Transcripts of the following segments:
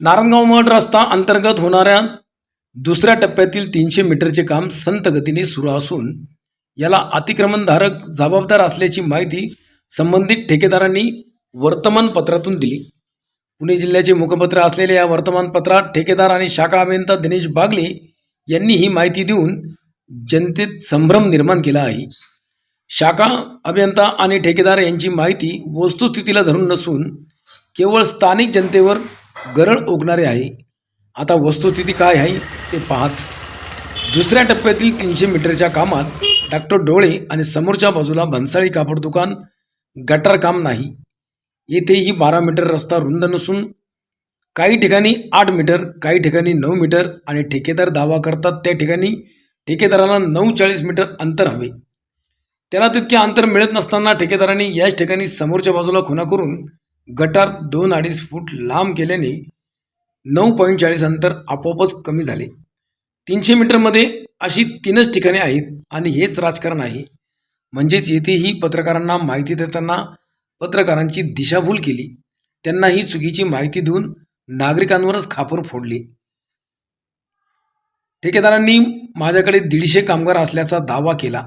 नारायणगाव मठ रस्ता अंतर्गत होणाऱ्या दुसऱ्या टप्प्यातील तीनशे मीटरचे काम संत गतीने सुरू असून याला अतिक्रमणधारक जबाबदार असल्याची माहिती संबंधित ठेकेदारांनी वर्तमानपत्रातून दिली. पुणे जिल्ह्याचे मुखपत्र असलेल्या या वर्तमानपत्रात ठेकेदार आणि शाखा अभियंता दिनेश बागले यांनी ही माहिती देऊन जनतेत संभ्रम निर्माण केला आहे. शाखा अभियंता आणि ठेकेदार यांची माहिती वस्तुस्थितीला धरून नसून केवळ स्थानिक जनतेवर गरळ उगणारे आहे. आता वस्तुस्थिती काय आहे ते पाहाच दुसऱ्या टप्प्यातील तीनशे मीटरच्या कामात डॉक्टर डोळे आणि समोरच्या बाजूला भन्साळी कापड दुकान गटार काम नाही. येथेही बारा मीटर रस्ता रुंद नसून काही ठिकाणी आठ मीटर काही ठिकाणी नऊ मीटर आणि ठेकेदार दावा करतात त्या ठिकाणी ठेकेदाराला नऊ चाळीस मीटर अंतर हवे. त्याला तितके अंतर मिळत नसताना ठेकेदारांनी याच ठिकाणी समोरच्या बाजूला खुना करून गटार दोन अडीच फूट लांब केल्याने नऊ पॉईंट चाळीस अंतर आपोआपच कमी झाले. तीनशे मीटरमध्ये अशी तीनच ठिकाणे आहेत आणि हेच राजकारण आहे. म्हणजेच येथेही पत्रकारांना माहिती देताना पत्रकारांची दिशाभूल केली. त्यांना ही चुकीची माहिती देऊन नागरिकांवरच खापर फोडले. ठेकेदारांनी माझ्याकडे दीडशे कामगार असल्याचा दावा केला.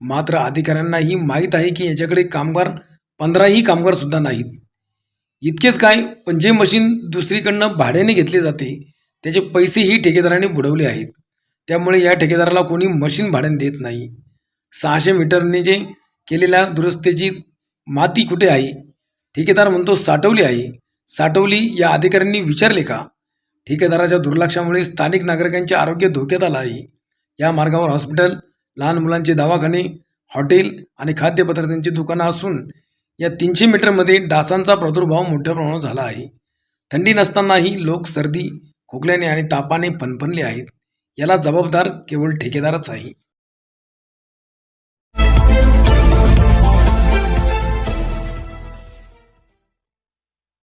मात्र अधिकाऱ्यांनाही माहीत आहे की याच्याकडे कामगार पंधराही कामगारसुद्धा नाहीत. इतकेच काय पण जे मशीन दुसरीकडनं भाड्याने घेतले जाते त्याचे पैसेही ठेकेदाराने बुडवले आहेत. त्यामुळे या ठेकेदाराला कोणी मशीन भाड्याने देत नाही. सहाशे मीटरने जे केलेल्या दुरुस्तीची माती कुठे आहे? ठेकेदार म्हणतो साठवली आहे. साठवली या अधिकाऱ्यांनी विचारले का? ठेकेदाराच्या दुर्लक्षामुळे स्थानिक नागरिकांचे आरोग्य धोक्यात आलं आहे. या मार्गावर हॉस्पिटल लहान मुलांचे दवाखाने हॉटेल आणि खाद्यपदार्थांची दुकानं असून या तीनशे मीटरमध्ये डासांचा प्रादुर्भाव मोठ्या प्रमाणात झाला आहे. थंडी नसतानाही लोक सर्दी खोकल्याने आणि तापाने फनफनले आहेत. याला जबाबदार केवळ ठेकेदारच आहे.